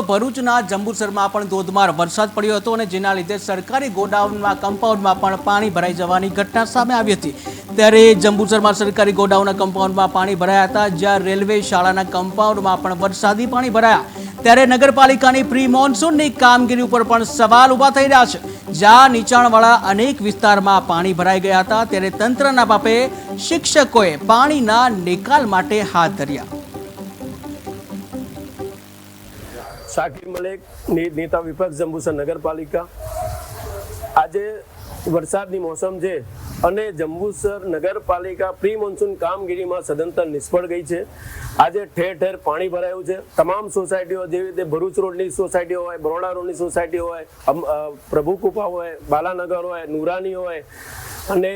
ભરૂચના જંબુસરમાં પણ ધોધમાર વરસાદ પડ્યો હતો અને જેના લીધે સરકારી ગોડાઉનમાં કમ્પાઉન્ડમાં પણ પાણી ભરાઈ જવાની ઘટના સામે આવી હતી. ત્યારે જંબુસરમાં સરકારી ગોડાઉનના કમ્પાઉન્ડમાં પાણી ભરાયા હતા, જ્યાં રેલવે શાળાના કમ્પાઉન્ડમાં પણ વરસાદી પાણી ભરાયા. ત્યારે નગરપાલિકાની પ્રી મોન્સૂનની કામગીરી ઉપર પણ સવાલ ઊભા થઈ રહ્યા છે. જ્યાં નીચાણવાળા અનેક વિસ્તારમાં પાણી ભરાઈ ગયા હતા, ત્યારે તંત્રના બાપે શિક્ષકોએ પાણીના નિકાલ માટે હાથ ધર્યા. શાકિર મલેક નેતા વિપક્ષ જંબુસર નગરપાલિકા. આજે વરસાદની મોસમ છે અને જંબુસર નગરપાલિકા પ્રી મોન્સૂન કામગીરીમાં સદંતર નિષ્ફળ ગઈ છે. આજે ઠેર ઠેર પાણી ભરાયું છે. તમામ સોસાયટીઓ જેવી રીતે ભરૂચ રોડની સોસાયટીઓ હોય, બરોડા રોડની સોસાયટીઓ હોય પ્રભુકુપા હોય, બાલાનગર હોય, નુરાની હોય અને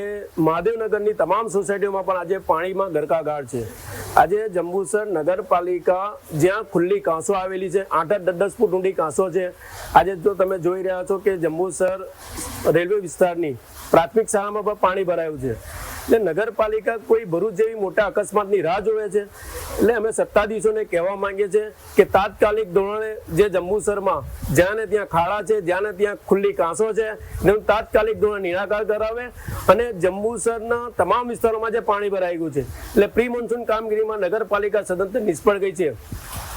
મહાદેવનગરની તમામ સોસાયટીઓમાં પણ આજે પાણીમાં ગરકાગાર છે. આજે જંબુસર નગરપાલિકા જ્યાં ખુલ્લી કાંસો આવેલી છે, આઠ આઠ દસ ફૂટ ઊંડી કાંસો છે. આજે જો તમે જોઈ રહ્યા છો કે જંબુસર રેલવે વિસ્તારની પ્રાથમિક શાળામાં પણ પાણી ભરાયું છે. એટલે નગરપાલિકા કોઈ ભરૂચ જેવી મોટા અકસ્માતની રાહ જોવે છે. એટલે અમે સત્તાધીશોને કહેવા માંગીએ છીએ કે તાત્કાલિક ધોરણે જે જંબુસરમાં જ્યાં ને ત્યાં ખાડા છે, જ્યાં ને ત્યાં ખુલ્લી કાંસો છે, એનું તાત્કાલિક ધોરણે નિરાકાર કરાવે અને જંબુસરના તમામ વિસ્તારોમાં જે પાણી ભરાઈ ગયું છે, એટલે પ્રી મોન્સૂન કામગીરીમાં નગરપાલિકા સદંતર નિષ્ફળ ગઈ છે.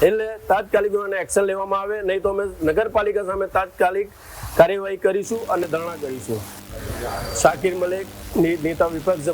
એટલે તાત્કાલિક એક્શન લેવામાં આવે, નહીં તો અમે નગરપાલિકા સામે તાત્કાલિક કાર્યવાહી કરીશું અને ધરણા કરીશું. શાકિર મલેક નેતા વિપક્ષ